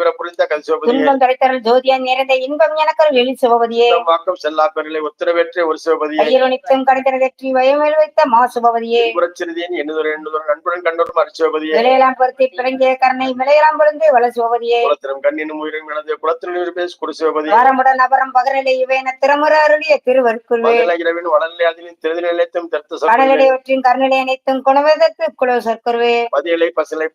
வடிவர புரிந்த துன்பம் தொலைத்தரல் ஜோதியா நிறைந்த இன்பம் எனக்கு வெளி சிவபதியே. வாக்கம் செல்லா பெருளை உத்தரவேற்ற ஒரு சிவபதியே. ஐயோ நித்தம் கடைத்தர வெற்றி வயமேல் வைத்த மா சுபவதியே புறச்சிறுதியின் எண்ணுதொரு எண்ணுதொரு நண்புடன் கண்டோரும் அரிசிவபதியே விளையலாம் பொருத்தி பிறங்கிய கருணை விளையலாம் பொழுந்து வள சிவபதியே. குலத்திலும் கண்ணினும் உயிரும் இழந்து குலத்தினும் பேச குரு சிவபதி வாரமுடன் அபரம் பகரலை இவைன திறமுற அருளிய திருவருக்குள்வே மதுரை இரவின் வளநிலை அதிலும் திருதி நிலையத்தும் தர்த்த கடலிடையவற்றின் கருநிலை அனைத்தும் குணவதற்கு குலோ சொற்கருவே மதியலை பசிலை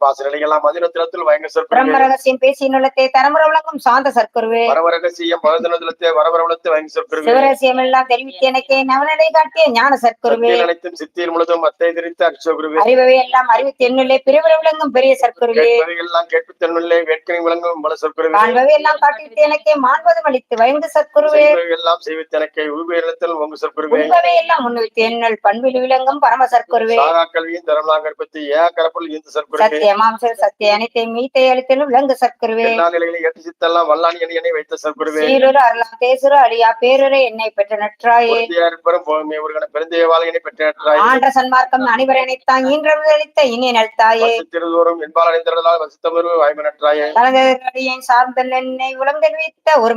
மதிரத்திலத்தில் வயங்க சொற்கள். பிரம்ம ரகசியம் பேசி நுள்ளத்தை தரமுற விளங்கும் சாந்த சற்கருவே. வரவரகசியம் பகதனத்திலத்தை வரவரவளத்தை வயங்க சொற்கள் சிவரகசியம் எல்லாம் தெரிவித்து எனக்கே நவநடை காட்டிய ஞான சற்கருவே. அனைத்தும் சித்தியில் முழுதும் அத்தை திரித்த அரிசிவகுருவே அறிவை எல்லாம் அறிவித்து என்னுள்ளே பிரிவுற விளங்கும் பெரிய சற்கருவே. கேட்பவையெல்லாம் கேட்புத்தன்னுள்ளே வேட்கை விளங்கும் பல சொற்குருவே. காண்பவை எல்லாம் காட்டிவிட்டு எனக்கே மாண்பதும் அளித்து வயங்கு சற்குருவே. எல்லாம் செய்வித்து எனக்கு உபயோகத்தில் உங்க சொற்குருவே. உண்பவை எல்லாம் முன்வைத்து என்னுள் பண்பில் விளங்கும் பரம சற்குருவே. சாகா கல்வியும் தரலாம் கற்பத்தி ஏ கரப்பல் இந்த சொற்குருவே. சத்திய மாம்ச சத்திய அனைத்தை மீத்தை அளித்தலும் விளங்கு சற்குருவே. எல்லா நிலைகளையும் ஏற்று சித்தெல்லாம் வல்லாணி எண்ணை வைத்த சொற்குருவே சீருரு அருளாம் தேசுரு பேருரை என்னை பெற்ற நற்றாயே. பெரும் போகமே ஒருகன பெருந்தைய வாழ்கினை பெற்றாய் ஆன்ற சன்மார்க்கம் அனைவர் அனைத்தான் ஈன்ற அளித்த இனி நல்தாயே திருதோறும் என்பால் அணிந்திருந்தால் வசித்தமர்வு வாய்மனற்றாயே தனதடியேன் சார்ந்த என்னை உலகம் வைத்த ஒரு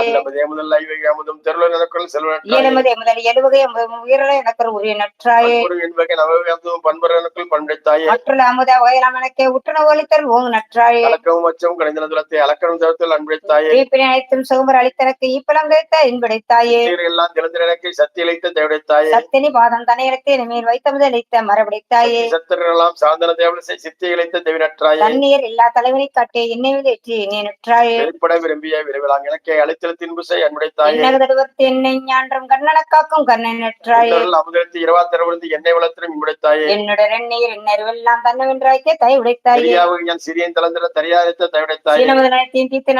அல்லமதே முதல் ஐவகை அமுதும் தெருள நிலக்குள் செல்வனற்றாயே இயலுமதே முதல் எழுவகை உயிரிழ எனக்கு ஒரு உரிய நற்றாயே. என்பகை நவகை அமுதும் பண்புறனுக்குள் பண்டைத்தாயே. மற்றுள்ள அமுத வகையிலாம் எனக்கே உற்றுணவு அளித்தல் ஓங்கு நற்றாயே. அச்சம் கணிந்த துலத்தை அலக்கணும் தரத்தில் அன்படைத்தாயே அனைத்தும் சுகமர் அளித்தனக்கு ஈப்பலம் கிடைத்த இன்படைத்தாயே எல்லாம் திறந்திரனுக்கு சக்தி இழைத்த தேவடைத்தாயே சத்தினி பாதம் தனையிடத்தை மேல் வைத்த முதல் அளித்த மரபடைத்தாயே சத்திரெல்லாம் சாந்தன தேவலசை சித்தி இழைத்த தேவினற்றாயே. தண்ணீர் எல்லா தலைவனை காட்டி என்னை விதற்றி நீ நற்றாயே. வெளிப்பட விரும்பிய விரைவிலாங்க எனக்கே அழைத்தல் தின்புசை அன்படைத்தாயே என்னகதடுவர்த்து என்னை ஞான்றும் கண்ணனக்காக்கும் கண்ணை நற்றாயே. அமுதத்து இருபத்தி எண்ணெய் வளத்திலும் இன்படைத்தாயே என்னுடைய எண்ணெய் எண்ணறிவெல்லாம் தன்னவென்றாய்க்கே தை உடைத்தாயே சிறியன் தளந்திர தரியாரித்த தேவடைத்தாயே சீனமது நலத்தையும் தீர்த்து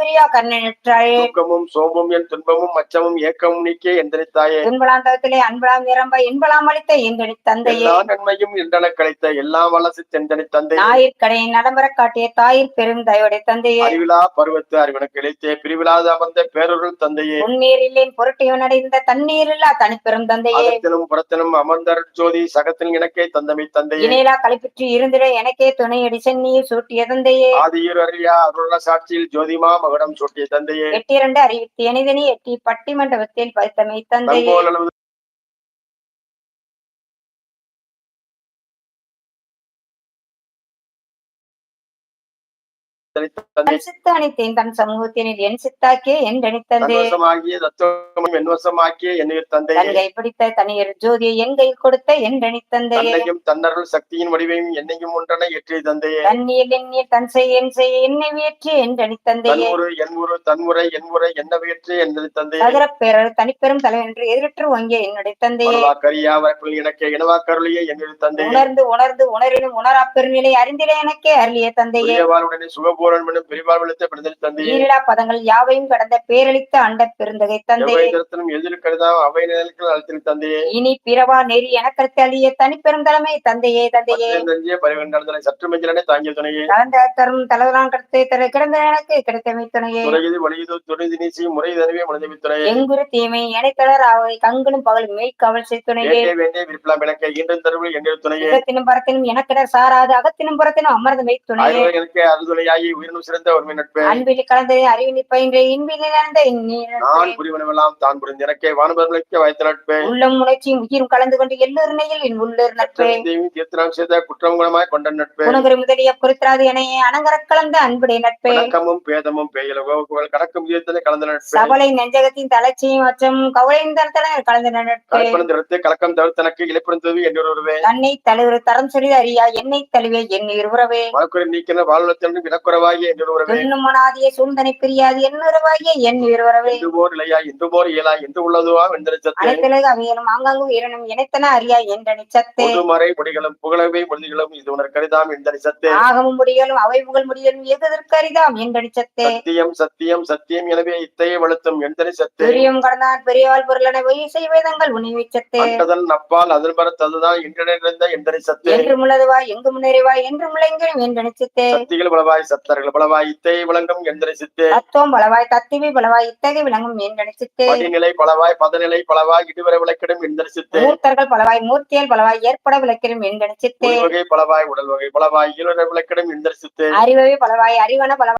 பெரியா தூக்கமும் சோம்பும் என் துன்பமும் மச்சமும் ஏக்கமும் நீக்கே எந்தனித்தாயே துன்பலாம் தவத்திலே அன்பலாம் நிரம்ப இன்பலாம் அளித்த எங்கடி தந்தையே. எல்லா நன்மையும் என்றன கழித்த எல்லாம் வளசி தெந்தனி தந்தை ஞாயிற்கடையை நடம்பர காட்டிய தாயிற் பெரும் தயவுடைய தந்தையே. அறிவிலா பருவத்து அறிவனுக்கு இழைத்தே பிரிவிலாத அமர்ந்த பேரொருள் தந்தையே. உன்னீர் இல்லேன் பொருட்டியவன் அடைந்த தண்ணீர் இல்லா தனிப்பெரும் தந்தையே. அகத்திலும் புறத்திலும் அமர்ந்தர் ஜோதி சகத்தின் எனக்கே தந்தமை தந்தையே. இணையிலா களைப்பிற்று இருந்திட எனக்கே துணையடி சென்னியை சூட்டிய தந்தையே. ஆதியூர் அறியா அருள சாட்சியில் ஜோதிமா மகுடம் சூட்டிய தந்தையே. எட்டிரண்டு அறிவித்து எனிதனி எட்டி பட்டி மண்டபத்தில் பைத்தமை தந்தையே தந்தை தன் சமூகத்தினில் என் சித்தாக்கே என் தத்துவமும் என்வசமாக்கிய என்னுயிர் பிடித்த தனியர் ஜோதியை என் கையில் கொடுத்த என் தனித்தந்தையே தன்னையும் தன்னருள் சக்தியின் வடிவையும் என்னையும் ஒன்றனை ஏற்றிய தந்தையே. தண்ணீர் எண்ணீர் தன் செய் என் செய் என்னை வியற்றி என் தனித்தந்தையே தன்முறை என்முறை தன்முறை என்முறை என்ன வியற்றி பேரர் தனிப்பெரும் தலைவன் என்று எதிரற்று வங்கிய என்னுடைய தந்தையே. கரியா வரக்குள் எனக்கு இனவா கருளிய என்னுடைய தந்தையே. உணர்ந்து உணர்ந்து உணரினும் உணரா பெருநிலை அறிந்திட எனக்கே அருளிய தந்தையே. உடைய பிரிவால் விழுத்த பிடித்தல் தந்தையே. ஈரிலா பதங்கள் யாவையும் கடந்த பேரளித்த அண்ட பெருந்தகை தந்தையே. எவ்வைதரத்திலும் எதிர் கருதாம் அவை நிலைகள் அழுத்தில் தந்தையே. இனி பிறவா நெறி எனக்கருத்து அழிய தனிப்பெரும் தலைமை தந்தையே தந்தையே. தந்தையே பரிவன் நடந்தனை சற்று மெஞ்சலனை தாங்கிய துணையே. கலந்த தரும் தலைவரான் கடத்தை தர கிடந்த எனக்கு கிடைத்தமை துணையே. முறையது வழியது துணை தினேசி முறை தனவே மனித துணையே. எங்குரு தீமை எனைத்தளர் அவை கண்களும் பகலும் மெய் கவல் செய்துணையே வேண்டே வேண்டே விருப்பலாம் எனக்கு இன்றும் தருவில் எங்கள் துணையே. யுகத்தினும் பரத்தினும் எனக்கிடர் சாராது அகத்தினும் புறத்தினும் அமர்ந்த மெய் துணையே. எனக்கு அறுதுணையாகி உயிரினும் சிறந்த ஒரு நட்பு அன்பில் கலந்தது அறிவினி பயின்ற இன்பில் இழந்த நான் புரிவனவெல்லாம் தான் புரிந்து எனக்கே வானபர்களுக்கு வாய்த்த நட்பு. உள்ளம் உணர்ச்சியும் உயிரும் கலந்து கொண்டு எல்லோர் நிலையில் என் உள்ளூர் நட்பு. தீர்த்தனம் செய்த குற்றம் குணமாய் கொண்ட நட்பு. குணகுரு முதலிய குறித்திராது எனையே அனங்கரக் கலந்த அன்புடைய நட்பு. வணக்கமும் பேதமும் பெயல கணக்கும் விதத்திலே கலந்த நட்பு. சபலை நெஞ்சகத்தின் தளர்ச்சியும் மற்றும் கவலையின் தளத்தல கலந்த நட்பு. கலப்பணத்திற்கு கலக்கம் தவிர்த்தனக்கு இழப்பிருந்தது என்று ஒருவே தன்னை தழுவுற தரம் சொல்லி அறியா என்னை தழுவே என் இருவரவே வழக்குறை நீக்கின வாழ்வத்திற்கு என்று மனாதிய சூழ்ந்தனை பிரியாது என் உறவாகிய என் இருவரவே இன்று போர் இலையா இன்று போர் இயலா என்று உள்ளதுவா வெந்தரிச்சத்தை அனைத்திலகு ஆங்காங்கு உயிரினும் இணைத்தன அறியா என்ற நிச்சத்தே. முடிகளும் புகழவை மொழிகளும் இது உணர் கருதாம் எந்தரிசத்தே ஆகமும் முடியலும் அவை புகழ் முடியலும் எகுதற்கு அரிதாம் என்ற நிச்சத்தே. சத்தியம் சத்தியம் சத்தியம் எனவே இத்தையை வளர்த்தும் எந்தரிசத்தே பெரியும் கடந்தான் பெரியவாள் பொருளனை பொய் செய்வேதங்கள் உணிவிச்சத்தே அட்டதன் நப்பால் அதன் பரத் அதுதான் இன்றிருந்த எந்தரிசத்தே என்று முள்ளதுவாய் எங்கு முன்னேறிவாய் என்று முளைங்கிடும் என்ற நிச்சத்தே. சக்திகள் பலவாய் சத்தர்கள் பலவாய் இத்தையை விளங்கும் எந்தரிசித்தே தத்துவம் பலவாய் தத்திவி பலவாய் இத்தகை விளங்கும் என்ற நிச்சத்தே படிநிலை பலவாய் பதநிலை பலவாய் இடுவரை விளக்கிடும் எந்தரிசித்தே மூர்த்தர்கள் பலவாய் மூர்த்தியல் பலவாய் ஏற்பட விளக்கிடும் நிச்சத்தே உள் வகை பலவாய் உடல் வகை பலவாய் ஈழ விளக்கிடும் எந்தரிசித்தே அறிவவை பலவாய் அறிவன பலவாய்.